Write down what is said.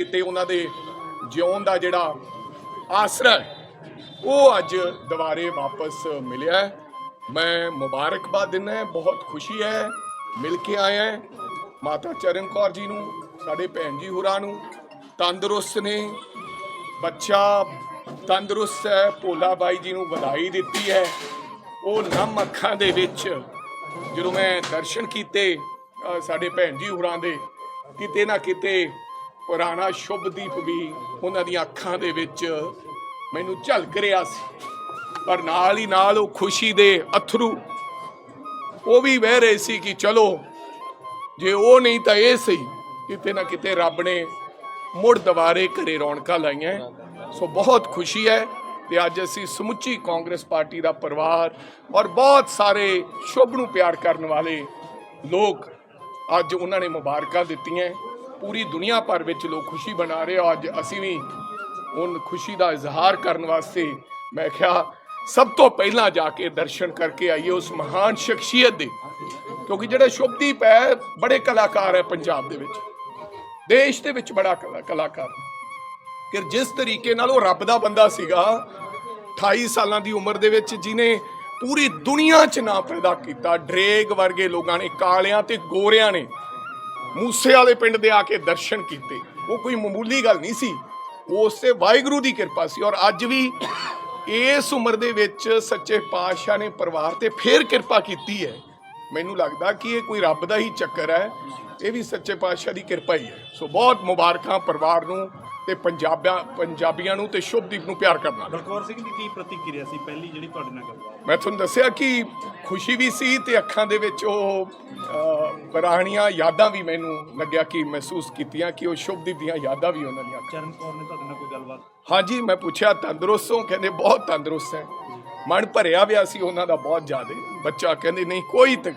ਕਿਤੇ ਉਹਨਾਂ ਦੇ ਜਿਉਣ ਦਾ ਜਿਹੜਾ ਆਸਰਾ ਉਹ ਅੱਜ ਦੁਬਾਰੇ ਵਾਪਸ ਮਿਲਿਆ ਮੈਂ ਮੁਬਾਰਕਬਾਦ ਦਿੰਦਾ ਬਹੁਤ ਖੁਸ਼ੀ ਹੈ, ਮਿਲ ਕੇ ਆਇਆ ਮਾਤਾ ਚਰਨ ਕੌਰ ਜੀ ਨੂੰ, ਸਾਡੇ ਭੈਣ ਜੀ ਹੋਰਾਂ ਨੂੰ, ਤੰਦਰੁਸਤ ਨੇ, ਬੱਚਾ ਤੰਦਰੁਸਤ ਹੈ, ਭੋਲਾ ਬਾਈ ਜੀ ਨੂੰ ਵਧਾਈ ਦਿੱਤੀ ਹੈ। ਉਹ ਨਮ ਅੱਖਾਂ ਦੇ ਵਿੱਚ ਜਦੋਂ ਮੈਂ ਦਰਸ਼ਨ ਕੀਤੇ ਸਾਡੇ ਭੈਣ ਜੀ ਹੋਰਾਂ ਦੇ, ਕਿਤੇ ਨਾ ਕਿਤੇ ਪੁਰਾਣਾ ਸ਼ੁਭਦੀਪ ਵੀ ਉਹਨਾਂ ਦੀਆਂ ਅੱਖਾਂ ਦੇ ਵਿੱਚ ਮੈਨੂੰ ਝਲਕ ਰਿਹਾ ਸੀ। ਪਰ ਨਾਲ ਹੀ ਨਾਲ ਉਹ ਖੁਸ਼ੀ ਦੇ ਅਥਰੂ ਉਹ ਵੀ ਵਹਿ ਰਹੇ ਸੀ ਕਿ ਚਲੋ, ਜੇ ਉਹ ਨਹੀਂ ਤਾਂ ਇਹ ਸਹੀ ਕਿਤੇ ਨਾ ਕਿਤੇ ਰੱਬ ਨੇ ਮੁੜ ਦੁਬਾਰੇ ਘਰੇ ਰੌਣਕਾਂ ਲਾਈਆਂ। ਸੋ ਬਹੁਤ ਖੁਸ਼ੀ ਹੈ ਤੇ ਅੱਜ ਅਸੀਂ ਸਮੁੱਚੀ ਕਾਂਗਰਸ ਪਾਰਟੀ ਦਾ ਪਰਿਵਾਰ ਔਰ ਬਹੁਤ ਸਾਰੇ ਸ਼ੁਭ ਨੂੰ ਪਿਆਰ ਕਰਨ ਵਾਲੇ ਲੋਕ ਅੱਜ ਉਹਨਾਂ ਨੇ ਮੁਬਾਰਕਾਂ ਦਿੱਤੀਆਂ। ਪੂਰੀ ਦੁਨੀਆ ਭਰ ਵਿੱਚ ਲੋਕ ਖੁਸ਼ੀ ਮਨਾ ਰਹੇ ਆ। ਅੱਜ ਅਸੀਂ ਵੀ ਉਨ ਖੁਸ਼ੀ ਦਾ ਇਜ਼ਹਾਰ ਕਰਨ ਵਾਸਤੇ ਮੈਂ ਕਿਹਾ, ਸਭ ਤੋਂ ਪਹਿਲਾਂ ਜਾ ਕੇ ਦਰਸ਼ਨ ਕਰਕੇ ਆਈਏ ਉਸ ਮਹਾਨ ਸ਼ਖਸੀਅਤ ਦੇ। ਕਿਉਂਕਿ ਜਿਹੜਾ ਸ਼ੁਭਦੀਪ ਹੈ, ਬੜੇ ਕਲਾਕਾਰ ਹੈ ਪੰਜਾਬ ਦੇ ਵਿੱਚ। ਦੇਸ਼ ਦੇ ਵਿੱਚ ਬੜਾ ਕਲਾ- ਕਲਾਕਾਰ। ਕਿ ਜਿਸ ਤਰੀਕੇ ਨਾਲ ਉਹ ਰੱਬ ਦਾ ਬੰਦਾ ਸੀਗਾ 28 ਸਾਲਾਂ ਦੀ ਉਮਰ ਦੇ ਵਿੱਚ ਜਿਨੇ ਪੂਰੀ ਦੁਨੀਆ 'ਚ ਨਾਂ ਪੈਦਾ ਕੀਤਾ। ਡਰੇਗ ਵਰਗੇ ਲੋਕਾਂ ਨੇ, ਕਾਲਿਆਂ ਤੇ ਗੋਰਿਆਂ ਨੇ। ਮੂਸੇ ਵਾਲੇ ਪਿੰਡ ਦੇ ਆ ਕੇ ਦਰਸ਼ਨ ਕੀਤੇ। ਉਹ ਕੋਈ ਮਾਮੂਲੀ ਗੱਲ ਨਹੀਂ ਸੀ। ਉਸ 'ਤੇ ਵਾਹਿਗੁਰੂ ਦੀ ਕਿਰਪਾ ਸੀ ਔਰ ਅੱਜ ਵੀ ਇਸ ਉਮਰ ਦੇ ਵਿੱਚ ਸੱਚੇ ਪਾਤਸ਼ਾਹ ਨੇ ਪਰਿਵਾਰ ਤੇ ਫੇਰ ਕਿਰਪਾ ਕੀਤੀ ਹੈ। ਮੈਨੂੰ ਲੱਗਦਾ ਕਿ ਇਹ ਕੋਈ ਰੱਬ ਦਾ ਹੀ ਚੱਕਰ ਹੈ। ਇਹ ਵੀ ਸੱਚੇ ਪਾਤਸ਼ਾਹ ਦੀ ਕਿਰਪਾ ਹੀ ਹੈ। ਸੋ ਬਹੁਤ ਮੁਬਾਰਕਾਂ ਪਰਿਵਾਰ ਨੂੰ ਤੇ ਪੰਜਾਬੀਆਂ ਪੰਜਾਬੀਆਂ ਨੂੰ ਤੇ ਸ਼ੁਭਦੀਪ ਨੂੰ ਪਿਆਰ ਕਰਨਾ। ਬਲਕੌਰ ਸਿੰਘ ਦੀ ਕੀ ਪ੍ਰਤੀਕਿਰਿਆ ਸੀ ਪਹਿਲੀ ਜਿਹੜੀ ਤੁਹਾਡੇ ਨਾਲ ਗੱਲ? ਹੋਈ? ਮੈਂ ਤੁਹਾਨੂੰ ਦੱਸਿਆ ਕਿ ਖੁਸ਼ੀ ਵੀ ਸੀ ਤੇ ਅੱਖਾਂ ਦੇ ਵਿੱਚ ਉਹ ਪੁਰਾਣੀਆਂ ਯਾਦਾਂ ਵੀ ਮੈਨੂੰ ਲੱਗਿਆ ਕਿ ਮਹਿਸੂਸ ਕੀਤੀਆਂ ਕਿ ਉਹ ਸ਼ੁਭਦੀਪ ਦੀਆਂ ਯਾਦਾਂ ਵੀ ਉਹਨਾਂ ਦੀਆਂ। ਚਰਨ ਕੌਰ ਨੇ ਤੁਹਾਡੇ ਨਾਲ ਕੋਈ ਗੱਲਬਾਤ? ਹਾਂਜੀ ਮੈਂ ਪੁੱਛਿਆ ਤੰਦਰੁਸਤ ਹੋ? ਕਹਿੰਦੇ ਬਹੁਤ ਤੰਦਰੁਸਤ ਹੈ। ਮਨ ਭਰਿਆ ਵਿਆ ਸੀ ਉਹਨਾਂ ਦਾ ਬਹੁਤ ਜ਼ਿਆਦਾ। ਬੱਚਾ ਕਹਿੰਦੇ ਨਹੀਂ ਕੋਈ ਤਕ